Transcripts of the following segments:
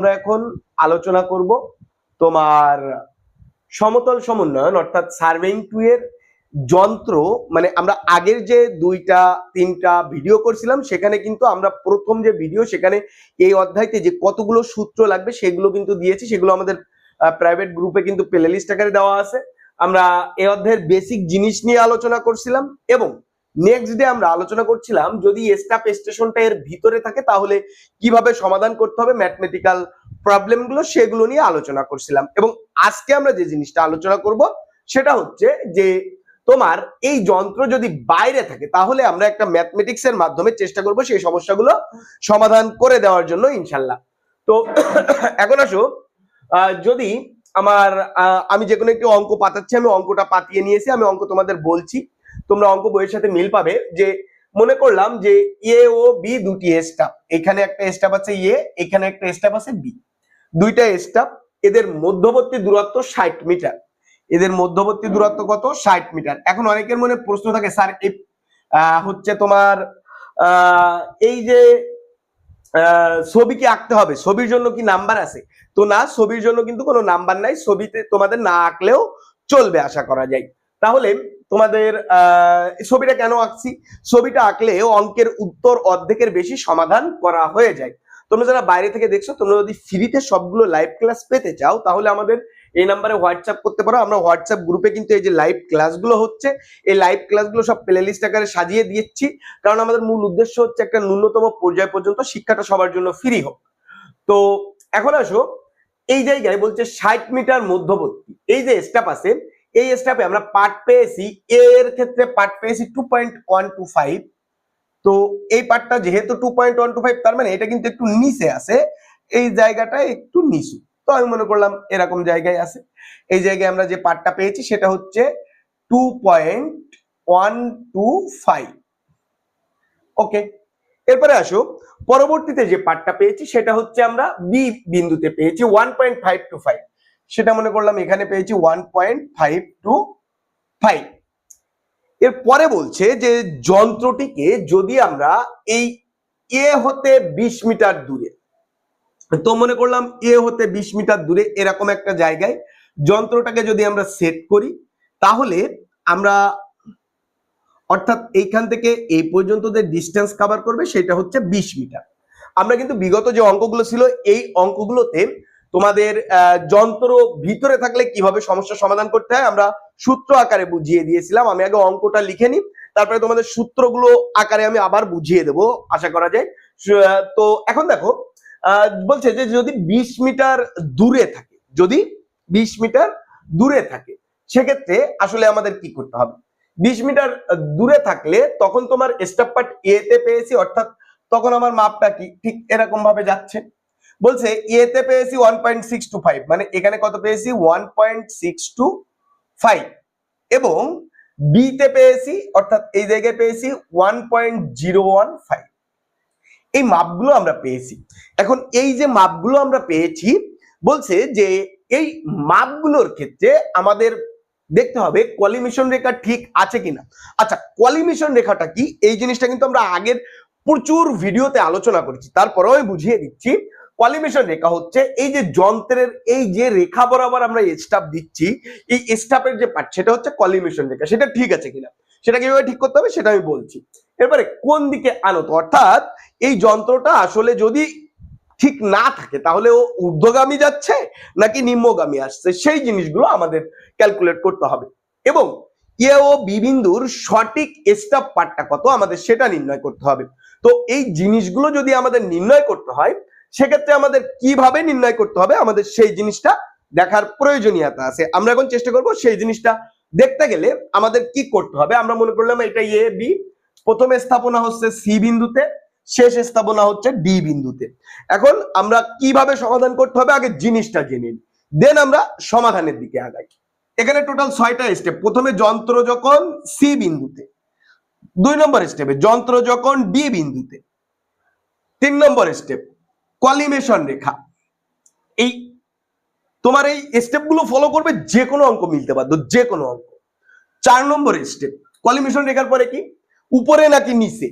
আমরা এখন আলোচনা করব তোমার সমতল সমন্বয়ন, অর্থাৎ সার্ভেইং টু এর যন্ত্র। মানে আমরা আগের যে দুইটা, তিনটা ভিডিও করছিলাম, সেখানে কিন্তু আমরা প্রথম যে ভিডিও, সেখানে এই অধ্যায়তে যে কতগুলো সূত্র লাগবে, সেগুলো কিন্তু দিয়েছি। সেগুলো আমাদের প্রাইভেট গ্রুপে কিন্তু প্লে লিস্ট আকারে দেওয়া আছে। আমরা এই অধ্যায়ের বেসিক জিনিস নিয়ে আলোচনা করছিলাম এবং নেক্সট ডে আমরা আলোচনা করছিলাম, যদি স্টাফ স্টেশনটা এর ভিতরে থাকে, তাহলে কীভাবে সমাধান করতে হবে ম্যাথমেটিক্যাল প্রবলেমগুলো সেগুলো নিয়ে আলোচনা করছিলাম। এবং আজকে আমরা যে জিনিসটা আলোচনা করব, সেটা হচ্ছে যে তোমার এই যন্ত্র যদি বাইরে থাকে, তাহলে আমরা একটা ম্যাথমেটিক্স এর মাধ্যমে চেষ্টা করব সেই সমস্যাগুলো সমাধান করে দেওয়ার জন্য, ইনশাল্লাহ। তো এখন আসো যদি আমার আমি যে কোনো একটি অঙ্ক পাতাচ্ছি আমি অঙ্কটা পাতিয়ে নিয়েছি, আমি অঙ্ক তোমাদের বলছি। তোমরা অঙ্ক বইয়ের সাথে মিল পাবে যে মনে করলাম যে এ ও বি দুটি স্টাফ এখানে একটা স্টাফ আছে এ, এখানে একটা স্টাফ আছে বি। দুইটা স্টাফ এদের মধ্যবর্তী দূরত্ব ষাট মিটার। এদের মধ্যবর্তী দূরত্ব কত? ষাট মিটার। এখন অনেকের মনে প্রশ্ন থাকে, স্যার এই হচ্ছে তোমার এই যে ছবি কি আঁকতে হবে, ছবির জন্য কি নাম্বার আছে? তো না, ছবির জন্য কিন্তু কোনো নাম্বার নাই। ছবিতে তোমাদের না আঁকলেও চলবে, আশা করা যায়। তাহলে তোমাদের ছবিটা কেন আঁকছি? ছবিটা আঁকলে অঙ্কের উত্তর অর্ধেকের বেশি সমাধান করা হয়ে যায়। তোমরা যারা বাইরে থেকে দেখছ, তোমরা যদি ফ্রিতে সবগুলো লাইভ ক্লাস পেতে চাও, তাহলে আমাদের এই নাম্বারে হোয়াটসঅ্যাপ করতে পারো। আমরা হোয়াটসঅ্যাপ গ্রুপে কিন্তু এই যে লাইভ ক্লাসগুলো হচ্ছে, এই লাইভ ক্লাসগুলো সব প্লে লিস্ট আকারে সাজিয়ে দিচ্ছি। কারণ আমাদের মূল উদ্দেশ্য হচ্ছে একটা ন্যূনতম পর্যায় পর্যন্ত শিক্ষাটা সবার জন্য ফ্রি হোক। তো এখন আসো, এই জায়গায় বলছে ষাট মিটার মধ্যবর্তী। এই যে স্টেপ আছে এই স্টেপে আমরা পার্ট পেয়েছি এ এর ক্ষেত্রে পার্ট পেয়েছি two point one two five তো এই পার্টটা যেহেতু two point one two five তার মানে এটা কিন্তু একটু নিচে আছে, এই জায়গাটা একটু নিচু। তো আমি মনে করলাম এরকম জায়গায় আছে। এই জায়গায় আমরা যে পার্টটা পেয়েছি, সেটা হচ্ছে two point one two five okay এরপরে আসো। পরবর্তীতে যে পার্টটা পেয়েছি, সেটা হচ্ছে আমরা বি বিন্দুতে পেয়েছি one point five two five সেটা মনে করলাম এখানে পেয়েছি one point five two five এর পরে বলছে যে যন্ত্রটিকে যদি আমরা এই এ হতে বিশ মিটার দূরে, তো মনে করলাম এ হতে বিশ মিটার দূরে এরকম একটা জায়গায় যন্ত্রটাকে যদি আমরা সেট করি, তাহলে আমরা অর্থাৎ এইখান থেকে এই পর্যন্ত যে ডিস্টেন্স কভার করবে সেটা হচ্ছে বিশ মিটার। আমরা কিন্তু বিগত যে অঙ্কগুলো ছিল, এই অঙ্কগুলোতে তোমাদের যন্ত্র ভিতরে থাকলে কীভাবে সমস্যার সমাধান করতে হয়, আমরা সূত্র আকারে বুঝিয়ে দিয়েছিলাম। আমি আগে অঙ্কটা লিখে নিই, তারপরে তোমাদের সূত্রগুলো আকারে আমি আবার বুঝিয়ে দেবো, আশা করা যায়। তো এখন দেখো বলছে যে যদি বিশ মিটার দূরে থাকে, যদি বিশ মিটার দূরে থাকে, সেক্ষেত্রে আসলে আমাদের কি করতে হবে? বিশ মিটার দূরে থাকলে তখন তোমার স্টেপ পার্ট এ তে পেয়েছি, অর্থাৎ তখন আমার মাপটা কি? ঠিক এরকম ভাবে যাচ্ছে। বলছে এ তে পেয়েছি one point six two five মানে এখানে কত পেয়েছি? One point six two five এবং বিতে পেয়েছি, অর্থাৎ এই জায়গায় পেয়েছি one point zero one five এই মাপগুলো আমরা পেয়েছি। এখন এই যে মাপগুলো আমরা পেয়েছি, বলছে যে এই মাপগুলোর ক্ষেত্রে আমাদের দেখতে হবে কোয়ালিমিশন রেখা ঠিক আছে কিনা। আচ্ছা কোয়ালিমিশন রেখাটা কি? এই জিনিসটা কিন্তু আমরা আগের প্রচুর ভিডিওতে আলোচনা করেছি। তারপরেও বুঝিয়ে দিচ্ছি কলিমিশন রেখা হচ্ছে, এই যে যন্ত্রের, এই যে রেখা বরাবর আমরা স্টাফ দিচ্ছি, এই স্টাফের যে পার্ট সেটা হচ্ছে কলিমিশন রেখা। সেটা ঠিক আছে কিনা? সেটা কীভাবে ঠিক করতে হবে, সেটা আমি বলছি। এরপরে কোন দিকে আনত? অর্থাৎ এই যন্ত্রটা আসলে যদি ঠিক না থাকে, তাহলে ও ঊর্ধ্বগামী যাচ্ছে নাকি নিম্নগামী আসছে? সেই জিনিসগুলো আমাদের ক্যালকুলেট করতে হবে। এবং এ ও বি বিন্দুর সঠিক স্টাফ পার্টটা কত? আমাদের সেটা নির্ণয় করতে হবে। তো এই জিনিসগুলো যদি আমাদের নির্ণয় করতে হয় সেক্ষেত্রে আমাদের কীভাবে নির্ণয় করতে হবে? আমাদের সেই জিনিসটা দেখার প্রয়োজনীয়তা আছে। আমরা এখন চেষ্টা করব সেই জিনিসটা দেখতে গেলে আমাদের কি করতে হবে? আমরা মনে করলাম এটা এ বি প্রথম স্থাপনা হচ্ছে সি বিন্দুতে, শেষ স্থাপনা হচ্ছে ডি বিন্দুতে। এখন আমরা কীভাবে সমাধান করতে হবে? আগে জিনিসটা জেনে দেন আমরা সমাধানের দিকে আগাই। এখানে টোটাল ছয়টা স্টেপ প্রথমে যন্ত্র যখন সি বিন্দুতে, দুই নম্বর স্টেপে যন্ত্র যখন ডি বিন্দুতে, তিন নম্বর স্টেপ কলিমেশন রেখা। এই তোমার এই স্টেপগুলো ফলো করবে যে কোনো অঙ্ক মিলতে পারতো যে কোনো অঙ্ক। চার নম্বর স্টেপ কলিমেশন রেখার পরে কি? উপরে নাকি নিচে?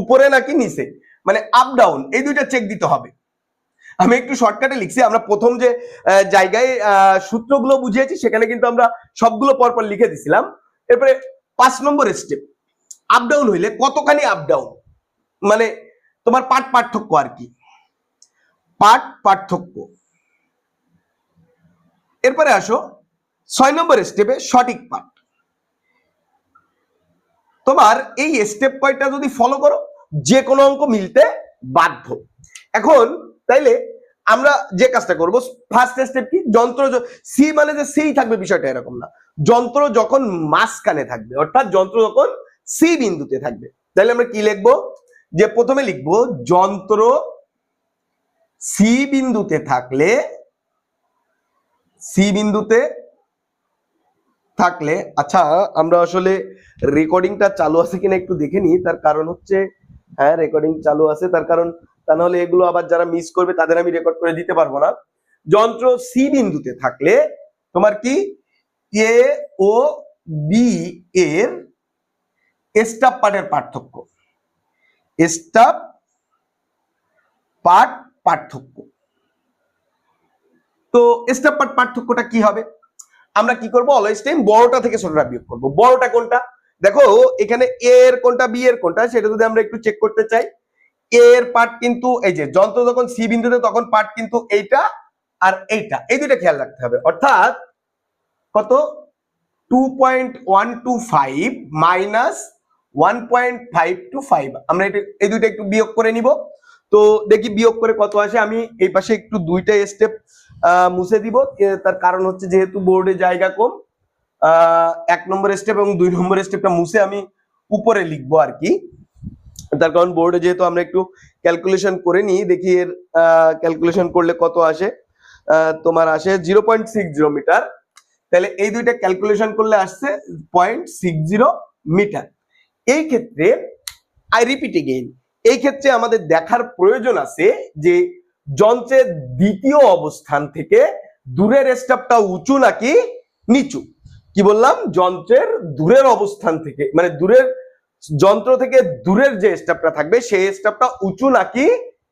উপরে নাকি নিচে? মানে আপ ডাউন এই দুইটা চেক দিতে হবে। আমি একটু শর্টকাটে লিখছি, আমরা প্রথম যে জায়গায় সূত্রগুলো বুঝিয়েছি, সেখানে কিন্তু আমরা সবগুলো পরপর লিখে দিছিলাম। এরপরে পাঁচ নম্বর স্টেপ আপ ডাউন হইলে কতখানি আপ ডাউন মানে তোমার পাঠ পার্থক্য আর কি। পাঠ পার্থক্য। এরপরে আসো, ছয় নম্বর স্টেপে সঠিক পাঠ। তোমার এই স্টেপ কয়টা যদি ফলো করো যে কোনো অঙ্ক মিলতে বাধ্য। এখন তাইলে আমরা যে কাজটা করব ফার্স্ট স্টেপ কি? যন্ত্র সি মানে যে সেই থাকবে বিষয়টা এরকম না। যন্ত্র যখন মাঝখানে থাকবে, অর্থাৎ যন্ত্র যখন সি বিন্দুতে থাকবে। তাহলে আমরা কি লিখব? যে প্রথমে লিখব, যন্ত্র সি বিন্দুতে থাকলে সি বিন্দুতে থাকলে আচ্ছা আমরা আসলে রেকর্ডিংটা চালু আছে কিনা একটু দেখে নিই। তার কারণ হচ্ছে হ্যাঁ রেকর্ডিং চালু আছে। তার কারণ, তা নাহলে এগুলো আবার যারা মিস করবে, তাদের আমি রেকর্ড করে দিতে পারব না। যন্ত্র সি বিন্দুতে থাকলে, তোমার কি? এ ও বি এর স্টাপ পার্টের পার্থক্য। স্টাপ পার্ট পার্থক্য। তো স্টাপ পার্ট পার্থক্যটা কি হবে? আমরা কি করব? অলওয়েজ টাইম বড়টা থেকে ছোটটা বিয়োগ করব। বড়টা কোনটা? দেখো, এখানে এ এর কোনটা বি এর কোনটা, সেটা যদি আমরা একটু চেক করতে চাই এ এর পার্ট কিন্তু এই যে, যন্ত্র যখন সি বিন্দুতে, তখন পার্ট কিন্তু এইটা আর এইটা। এই দুইটা খেয়াল রাখতে হবে। অর্থাৎ কত? Two point one two five minus one point five two five আমরা এই দুইটা একটু বিয়োগ করে নিব। তো দেখি বিয়োগ করে কত আসে। আমি এই পাশে একটু দুইটা স্টেপ মুছে দিব। তার কারণ হচ্ছে যেহেতু বোর্ডে জায়গা কম এক নম্বর স্টেপ এবং দুই নম্বর স্টেপটা মুছে আমি উপরে লিখব আর কি। তার কারণ বোর্ডে যেহেতু আমরা একটু ক্যালকুলেশন করে নিই, দেখি এর ক্যালকুলেশন করলে কত আসে। তোমার আসে zero point six zero meter তাহলে এই দুইটা ক্যালকুলেশন করলে আসছে পয়েন্ট সিক্স জিরো মিটার এই ক্ষেত্রে আই রিপিট এগেইন এই ক্ষেত্রে আমাদের দেখার প্রয়োজন আছে যে যন্ত্রের দ্বিতীয় অবস্থান থেকে দূরের স্টাপটা উঁচু নাকি নিচু? কি বললাম? যন্ত্রের দূরের অবস্থান থেকে মানে দূরের যন্ত্র থেকে দূরের যে স্টাপটা থাকবে, সেই স্টাপটা উঁচু নাকি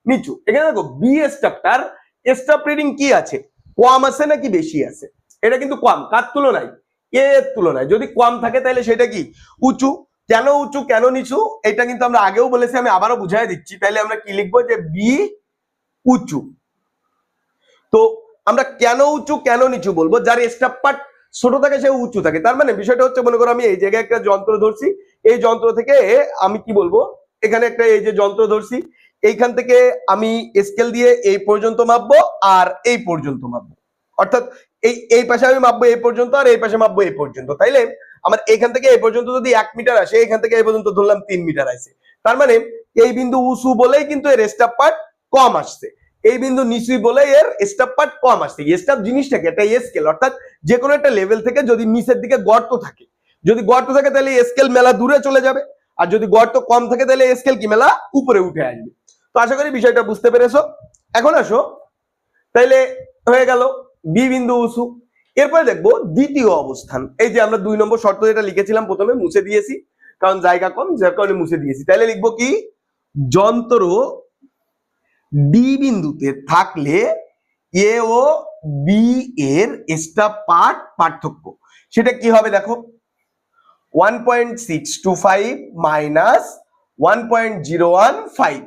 নিচু? এখানে দেখো বি স্টাপটার স্টাপ রিডিং কি আছে? কম আছে নাকি বেশি আছে? এটা কিন্তু কম, কার তুলনায়? এর তুলনায়। যদি কম থাকে, তাহলে সেটা কি? উঁচু। কেন উঁচু, কেন নিচু, এটা কিন্তু আমরা আগেও বলেছি, আমি আবারও বুঝাই দিচ্ছি। তাহলে আমরা কি লিখব যে বি উঁচু? তো আমরা কেন উঁচু, কেন নিচু বলব? যার স্টাপ পার্ট ছোট থাকে, সে উঁচু থাকে। তার মানে বিষয়টা হচ্ছে, মনে করো আমি এই জায়গায় একটা যন্ত্র ধরছি, এই যন্ত্র থেকে আমি কি বলব? এখানে একটা এই যে যন্ত্র ধরছি, এইখান থেকে আমি স্কেল দিয়ে এই পর্যন্ত মাপবো আর এই পর্যন্ত মাপবো। অর্থাৎ এই এই পাশে আমি মাপবো এই পর্যন্ত আর এই পাশে মাপবো এই পর্যন্ত। তাইলে আমার এখান থেকে এই পর্যন্ত যদি এক মিটার আসে, এখান থেকে এই পর্যন্ত ধরলাম তিন মিটার আসে। তার মানে এই বিন্দু উঁচু বলেই কিন্তু এর স্টাপ পার্ট কম আসছে। এই বিন্দু নিচুই বলে এর স্টাপ পার্ট কম আসছে। স্টাপ জিনিসটাকে একটা স্কেল অর্থাৎ যে কোনো একটা লেভেল থেকে যদি নিচের দিকে গর্ত থাকে, যদি গর্ত থাকে তাহলে স্কেল মেলা দূরে চলে যাবে। আর যদি গর্ত কম থাকে তাহলে স্কেল কি? মেলা উপরে উঠে আসবে। তো আশা করি বিষয়টা বুঝতে পেরেছ। এখন আসো। তাইলে হয়ে গেল বি বিন্দু উঁচু। এরপরে দেখব দ্বিতীয় অবস্থান। এই যে আমরা দুই নম্বর শর্ত যেটা লিখেছিলাম প্রথমে, মুছে দিয়েছি। কারণ জায়গা কম, যার কারণে মুছে দিয়েছি। তাহলে লিখব কি? যন্ত্র ডি বিন্দুতে থাকলে এ ও বি এর স্টাপ পার্ট পার্থক্য। সেটা কি হবে দেখো? One point six two five minus one point zero one five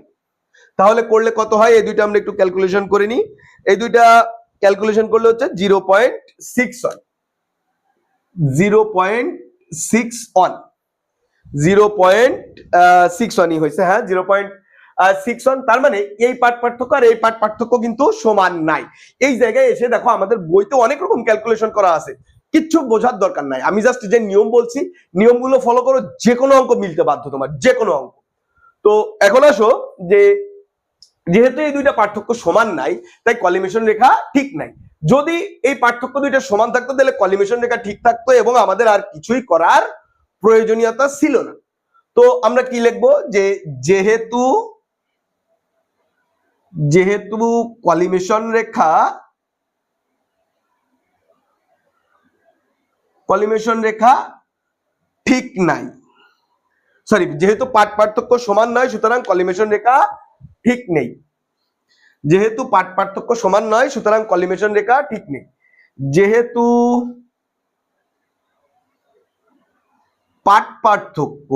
তাহলে করলে কত হয়? এই দুইটা আমরা একটু ক্যালকুলেশন করে নিই। এই দুইটা ক্যালকুলেশন করলে হচ্ছে zero point six one. Zero point six one. Zero point six ওয়ানই হয়েছে হ্যাঁ জিরো পয়েন্ট সিক্স ওয়ান। তার মানে এই পাঠ পার্থক্য আর এই পাঠ পার্থক্য কিন্তু সমান নাই। এই জায়গায় এসে দেখো আমাদের বইতে অনেক রকম ক্যালকুলেশন করা আছে। কিচ্ছু বোঝার দরকার নাই। আমি জাস্ট যে নিয়ম বলছি, নিয়মগুলো ফলো করো যে কোনো অঙ্ক মিলতে বাধ্য তোমার যে কোনো অঙ্ক। তো এখন আসো যে যেহেতু এই দুইটা পার্থক্য সমান নাই, তাই কলিমেশন রেখা ঠিক নাই। যদি এই পার্থক্য দুইটা সমান থাকতো, তাহলে কলিমেশন রেখা ঠিক থাকতো এবং আমাদের আর কিছুই করার প্রয়োজনীয়তা ছিল না। তো আমরা কি লিখব? যে যেহেতু যেহেতু কলিমেশন রেখা কলিমেশন রেখা ঠিক নাই। সরি যেহেতু পাঠ পার্থক্য সমান নয়, সুতরাং কলিমেশন রেখা ঠিক নেই। যেহেতু পাঠ পার্থক্য সমান নয়, সুতরাং কলিমেশন রেখা ঠিক নেই। যেহেতু পাঠ পার্থক্য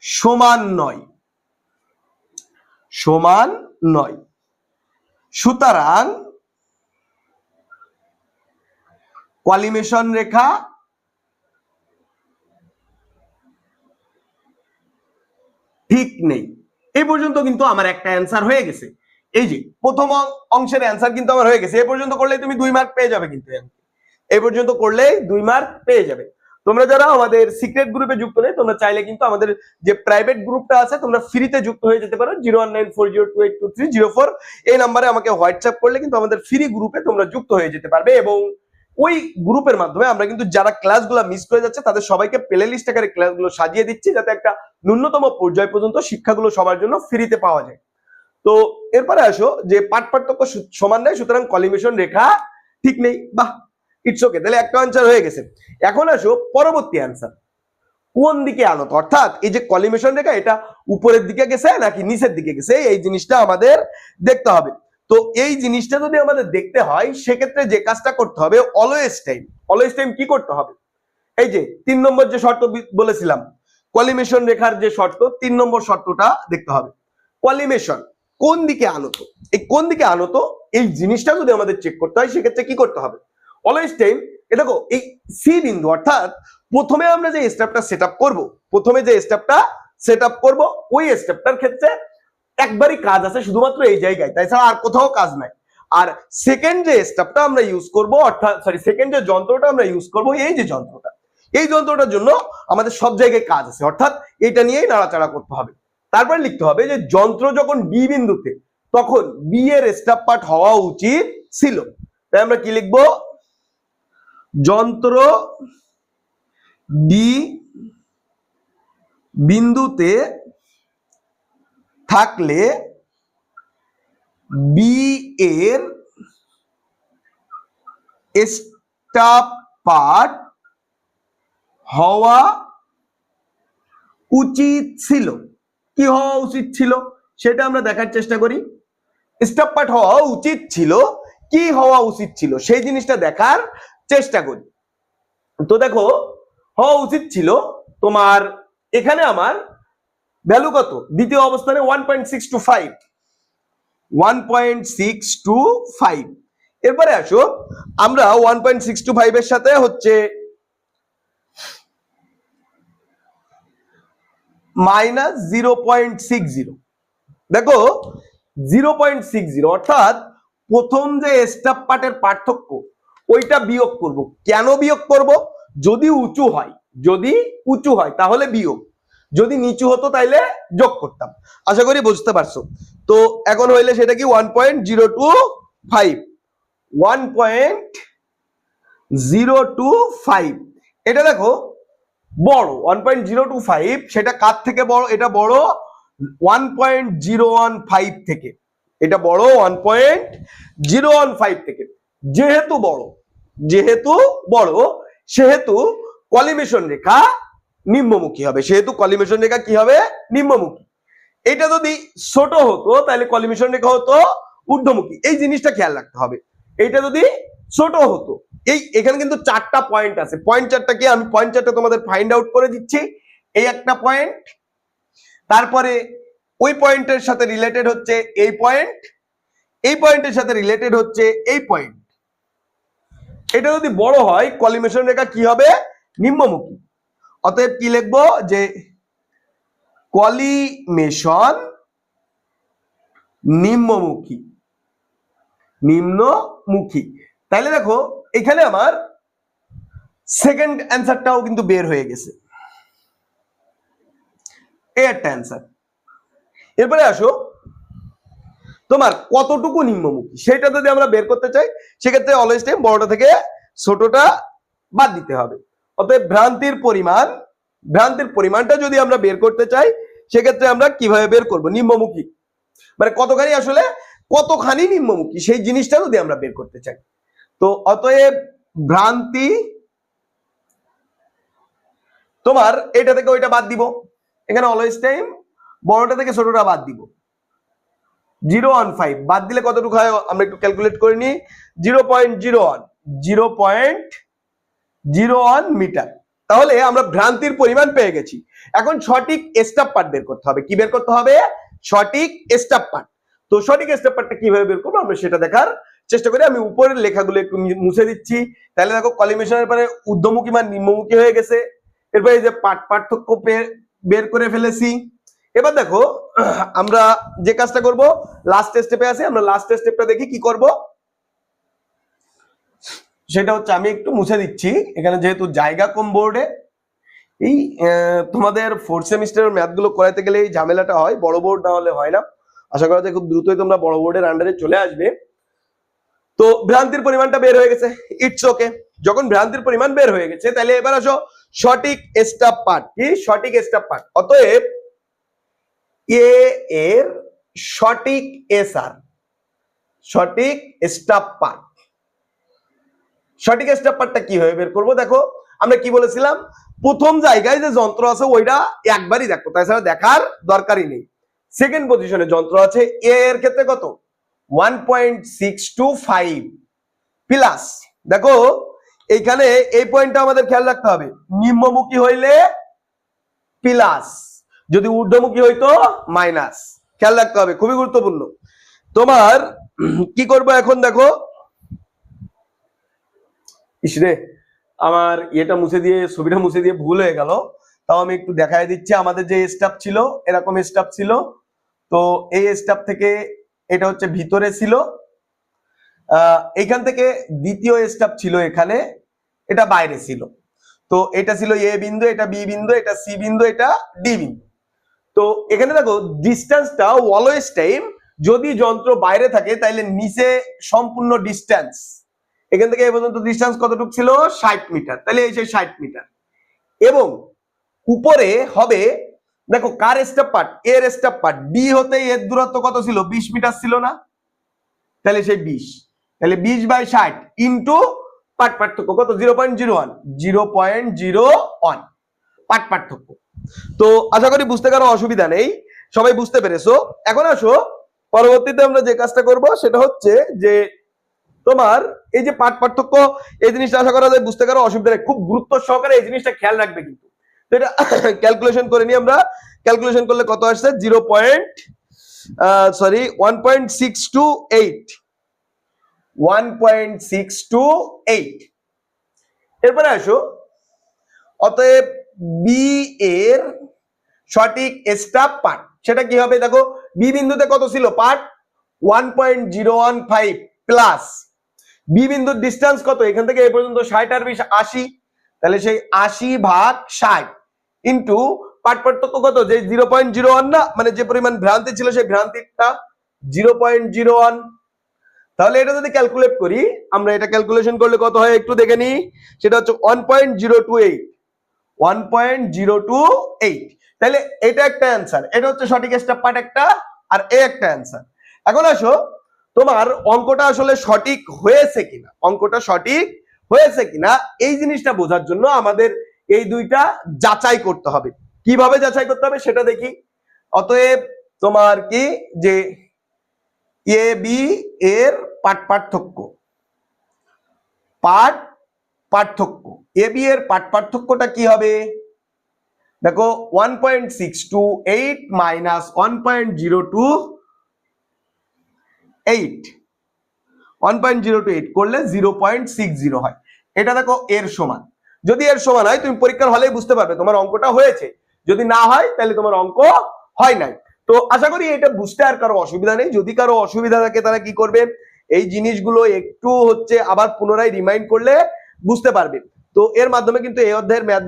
সমান নয় সমান নয়। সুতরাং কলিমেশন রেখা ঠিক নেই। এই পর্যন্ত কিন্তু আমার একটা অ্যান্সার হয়ে গেছে। এই যে, প্রথম অংশের অ্যান্সার কিন্তু আমার হয়ে গেছে। এই পর্যন্ত করলে তুমি দুই মার্ক পেয়ে যাবে কিন্তু এই পর্যন্ত করলেই দুই মার্ক পেয়ে যাবে। তোমরা যারা আমাদের সিক্রেট গ্রুপে যুক্ত নেই, তোমরা চাইলে কিন্তু আমাদের যে প্রাইভেট গ্রুপটা আছে, তোমরা ফ্রিতে যুক্ত হয়ে যেতে পারো। Zero one nine four zero eight two three zero four. এই নাম্বারে আমাকে হোয়াটসঅ্যাপ করলে কিন্তু আমাদের ফ্রি গ্রুপে তোমরা যুক্ত হয়ে যেতে পারবে এবং ওই গ্রুপের মাধ্যমে আমরা কিন্তু যারা ক্লাসগুলো মিস করে যাচ্ছে, তাদের সবাইকে প্লে লিস্ট আকারে ক্লাসগুলো সাজিয়ে দিচ্ছি, যাতে একটা ন্যূনতম পর্যায় পর্যন্ত শিক্ষাগুলো সবার জন্য ফ্রিতে পাওয়া যায়। তো এরপরে আসো, যে পাঠ পার্থক্য সমান নেই, সুতরাং কলিমেশন রেখা ঠিক নেই। বাহ ইটস ওকে তাহলে একটা আনসার হয়ে গেছে। এখন আসো পরবর্তী অ্যান্সার কোন দিকে আনত? অর্থাৎ এই যে কলিমেশন রেখা, এটা উপরের দিকে গেছে নাকি নিচের দিকে গেছে? এই জিনিসটা আমাদের দেখতে হবে। তো এই জিনিসটা যদি আমাদের দেখতে হয়, সেক্ষেত্রে যে কাজটা করতে হবে অলওয়েজ টাইম অলওয়েজ টাইম কি করতে হবে? এই যে, তিন নম্বর যে শর্ত বলেছিলাম কলিমেশন রেখার যে শর্ত, তিন নম্বর শর্তটা দেখতে হবে। কলিমেশন কোন দিকে আনত? এই কোন দিকে আনত? এই জিনিসটা যদি আমাদের চেক করতে হয়, সেক্ষেত্রে কি করতে হবে? অলওয়েজ টাইম দেখো, এই সি বিন্দু, অর্থাৎ প্রথমে আমরা যে স্টেপটা সেট আপ করব, প্রথমে যে স্টেপটা সেট আপ করব, ওই স্টেপটার ক্ষেত্রে একবারই কাজ আছে শুধুমাত্র এই জায়গায়, তাছাড়া আর কোথাও কাজ নাই। আর সেকেন্ড যে স্টেপটা আমরা ইউজ করব, অর্থাৎ সরি সেকেন্ড যে যন্ত্রটা আমরা ইউজ করব, এই যে যন্ত্রটা। এই যন্ত্রটার জন্য আমাদের সব জায়গায় কাজ আছে, অর্থাৎ এটা নিয়েই নাড়াচাড়া করতে হবে। তারপরে লিখতে হবে যে যন্ত্র যখন বি বিন্দুতে, তখন বি এর স্টেপ পার্ট হওয়া উচিত ছিল। তাই আমরা কি লিখব? যন্ত্র বি বিন্দুতে থাকলে বি এর পার্ট হওয়া উচিত ছিল। কি হওয়া উচিত ছিল? সেটা আমরা দেখার চেষ্টা করি। স্টাফ পার্ট হওয়া উচিত ছিল। কি হওয়া উচিত ছিল? সেই জিনিসটা দেখার চেষ্টা করি। তো দেখো, হওয়া উচিত ছিল তোমার, এখানে আমার ভ্যালু কত? দ্বিতীয় অবস্থানে one point six two five one point six two five এরপরে আসো, আমরা one point six two five এর সাথে হচ্ছে minus zero point six zero দেখো জিরো পয়েন্ট সিক্স জিরো অর্থাৎ প্রথম যে স্টাপ পার্টের পার্থক্য, ওইটা বিয়োগ করব। কেন বিয়োগ করব? যদি উঁচু হয়, যদি উঁচু হয়, তাহলে বিয়োগ। যদি নিচু হতো তাইলে যোগ করতাম। আশা করি বুঝতে পারছ। তো এখন হইলে সেটা কি one point zero two five one point zero two five এটা দেখো, বড় one point zero two five সেটা কার থেকে বড়? এটা বড় one point zero one five থেকে। এটা বড় one point zero one five থেকে। যেহেতু বড় যেহেতু বড়, সেহেতু কলিমেশন রেখা নিম্নমুখী হবে। সেহেতু কলিমেশন রেখা কি হবে? নিম্নমুখী। এটা যদি ছোট হতো, তাহলে কলিমেশন রেখা হতো ঊর্ধ্বমুখী। এই জিনিসটা খেয়াল রাখতে হবে। এইটা যদি ছোট হতো, এই এখানে কিন্তু চারটা পয়েন্ট আছে। পয়েন্ট চারটা কি আমি পয়েন্ট চারটা তোমাদের ফাইন্ড আউট করে দিচ্ছি। এই একটা পয়েন্ট তারপরে ওই পয়েন্টের সাথে রিলেটেড হচ্ছে এই পয়েন্ট এই পয়েন্টের সাথে রিলেটেড হচ্ছে এই পয়েন্ট এটা যদি বড় হয় কলিমেশন রেখা কি হবে? নিম্নমুখী। অতএব কি লিখব? যে কলিমেশন নিম্নমুখী। নিম্নমুখী। তাইলে দেখো, এখানে আমার সেকেন্ড অ্যান্সারটাও কিন্তু বের হয়ে গেছে। এই একটা অ্যান্সার এরপরে আসো, তোমার কতটুকু নিম্নমুখী? সেটা যদি আমরা বের করতে চাই, সেক্ষেত্রে অলওয়েজ টাইম বড়টা থেকে ছোটটা বাদ দিতে হবে। অতএব ভ্রান্তির পরিমাণ, ভ্রান্তির পরিমাণটা যদি আমরা বের করতে চাই, সেক্ষেত্রে আমরা কীভাবে বের করব? নিম্নমুখী। মানে কতখানি আসলে? কতখানি নিম্নমুখী? সেই জিনিসটা যদি আমরা বের করতে চাই। তো অতএব ভ্রান্তি, তোমার এটা থেকে ওইটা বাদ দিব। এখানে অলওয়েজ টাইম বড়টা থেকে ছোটটা বাদ দিব। জিরো ওয়ান ফাইভ, বাদ দিলে কতটুকু হয়? আমরা একটু ক্যালকুলেট করে নিই। Zero point zero one, zero point zero one meter. তাহলে আমরা ভ্রান্তির পরিমাণ পেয়ে গেছি। এখন সঠিক স্টাপ পার্ট বের করতে হবে। কি বের করতে হবে? সঠিক স্টাপ পার্ট তো সঠিক স্টাপ পার্টটা কীভাবে বের করব? আমরা সেটা দেখার চেষ্টা করি। আমি উপরের লেখাগুলো একটু মুছে দিচ্ছি। তাহলে দেখো কলিমেশনের পরে ঊর্ধ্বমুখী মান নিম্নমুখী হয়ে গেছে। এরপরে যে পাঠ পার্থক্য বের করে ফেলেছি। এবার দেখো, আমরা যে কাজটা করব লাস্ট স্টেপে আছে। আমরা লাস্ট স্টেপটা দেখি কি করব? সেটা হচ্ছে আমি একটু মুছে দিচ্ছি। এখানে যেহেতু জায়গা কম বোর্ডে এই তোমাদের ফোর্থ সেমিস্টারের ম্যাথগুলো করাইতে গেলে এই ঝামেলাটা হয়, বড় বোর্ড না হলে হয় না। আশা করা যায় খুব দ্রুতই তোমরা বড় বোর্ডের আন্ডারে চলে আসবে। তো ভ্রান্তির পরিমাণটা বের হয়ে গেছে ইটস ওকে যখন ভ্রান্তির পরিমাণ বের হয়ে গেছে তাহলে এবার আসো সঠিক স্টাপ পার্ট কি? সঠিক স্টাপ পার্ট অতএব এ এর সঠিক এসআর সঠিক স্টাপ পার্ট সঠিক স্টাপ পার্টটা কীভাবে বের করব? দেখো, আমরা কি বলেছিলাম? প্রথম জায়গায় যে যন্ত্র আছে, ওইটা একবারই দেখো, তাছাড়া দেখার দরকারই নেই। সেকেন্ড পজিশনে যন্ত্র আছে এ এর ক্ষেত্রে কত? One point six two five plus দেখো, এইখানে এই পয়েন্টটা আমাদের খেয়াল রাখতে হবে। নিম্নমুখী হইলে প্লাস যদি ঊর্ধ্বমুখী হইতো মাইনাস খেয়াল রাখতে হবে, খুবই গুরুত্বপূর্ণ। তোমার, কি করব এখন দেখো? ইসরে আমার ইয়েটা মুছে দিয়ে ছবিটা মুছে দিয়ে ভুল হয়ে গেল। তাও আমি একটু দেখাই দিচ্ছি। আমাদের যে স্টাফ ছিল এরকম স্টাফ ছিল। তো এই স্টাফ থেকে এটা হচ্ছে ভিতরে ছিল। আহ, এইখান থেকে দ্বিতীয় স্টাফ ছিল এখানে। এটা বাইরে ছিল। তো এটা ছিল এ বিন্দু এটা বি বিন্দু এটা সি বিন্দু এটা ডি বিন্দু। তো এখানে দেখো ডিস্টেন্সটা অলওয়েজ টাইম যদি যন্ত্র বাইরে থাকে তাহলে নিচে সম্পূর্ণ ডিস্টেন্স এখান থেকে এ পর্যন্ত ডিস্টেন্স কতটুকু ছিল? ষাট মিটার। তাহলে এই যে ষাট মিটার। এবং উপরে হবে, দেখো, কার স্টেপ পার্ট এর স্টেপ পার্ট ডি হতে এর দূরত্ব কত ছিল? বিশ মিটার ছিল না? তাহলে সেই বিশ। তাহলে বিশ বাই ষাট ইন্টু পাট পার্থক্য কত? Zero point zero one zero point zero one পাট পার্থক্য। তো আশা করি বুঝতে কারও অসুবিধা নেই। সবাই বুঝতে পেরেছ। এখন আসো। পরবর্তীতে আমরা যে কাজটা করব, সেটা হচ্ছে যে তোমার এই যে পাঠ পার্থক্য, এই জিনিসটা আশা করা যায় বুঝতে কারও অসুবিধা খুব গুরুত্ব সহকারে এই জিনিসটা খেয়াল রাখবে কিন্তু। এটা ক্যালকুলেশন করে নিই আমরা। ক্যালকুলেশন করলে কত আসছে? Zero point sorry one point six two eight one point six two eight এরপরে আসো। অতএব বি এর সঠিক স্টাফ পার্ট সেটা কি হবে? দেখো বি বিন্দুতে কত ছিল? Part one point zero one five plus B বিন্দুর ডিস্টেন্স কত? এখান থেকে এই পর্যন্ত ষাট আর বিশ আশি। তাহলে সেই আশি ভাগ ষাট ইন্টু পার্ট পার্থক্য কত? যে জিরো পয়েন্ট জিরো ওয়ান না মানে যে পরিমাণ ভ্রান্তি ছিল সেই ভ্রান্তিটা জিরো পয়েন্ট জিরো ওয়ান তাহলে এটা যদি ক্যালকুলেট করি, আমরা এটা ক্যালকুলেশন করলে কত হয় একটু দেখে নিই। সেটা হচ্ছে one point zero two eight one point zero two eight তাহলে এটা একটা অ্যান্সার এটা হচ্ছে সঠিক স্টেপ পার্ট একটা, আর এ একটা অ্যান্সার এখন আসো তোমার অঙ্কটা আসলে সঠিক হয়েছে কিনা? অঙ্কটা সঠিক হয়েছে কিনা? এই জিনিসটা বোঝার জন্য আমাদের এই দুইটা যাচাই করতে হবে। কীভাবে যাচাই করতে হবে সেটা দেখি। অতএব তোমার কি? যে এ বি এর পাঠ পার্থক্য। পাঠ পার্থক্য। এ বি এর পাঠ পার্থক্যটা কি হবে? দেখো one point six two eight minus one point zero two eight one point zero two eight করলে জিরো পয়েন্ট সিক্স জিরো হয়। এটা দেখো এর সমান। যদি এর সমান হয়, তুমি পরীক্ষার হলেই বুঝতে পারবে তোমার অঙ্কটা হয়েছে। যদি না হয়, তাহলে তোমার অঙ্ক হয় নাই। তো আশা করি এটা বুঝতে আর কারও অসুবিধা নেই। যদি কারও অসুবিধা থাকে, তারা কি করবে? এই জিনিসগুলো একটু হচ্ছে আবার পুনরায় রিমাইন্ড করলে বুঝতে পারবে। তো এর মাধ্যমে কিন্তু এই অধ্যায়ের ম্যাথ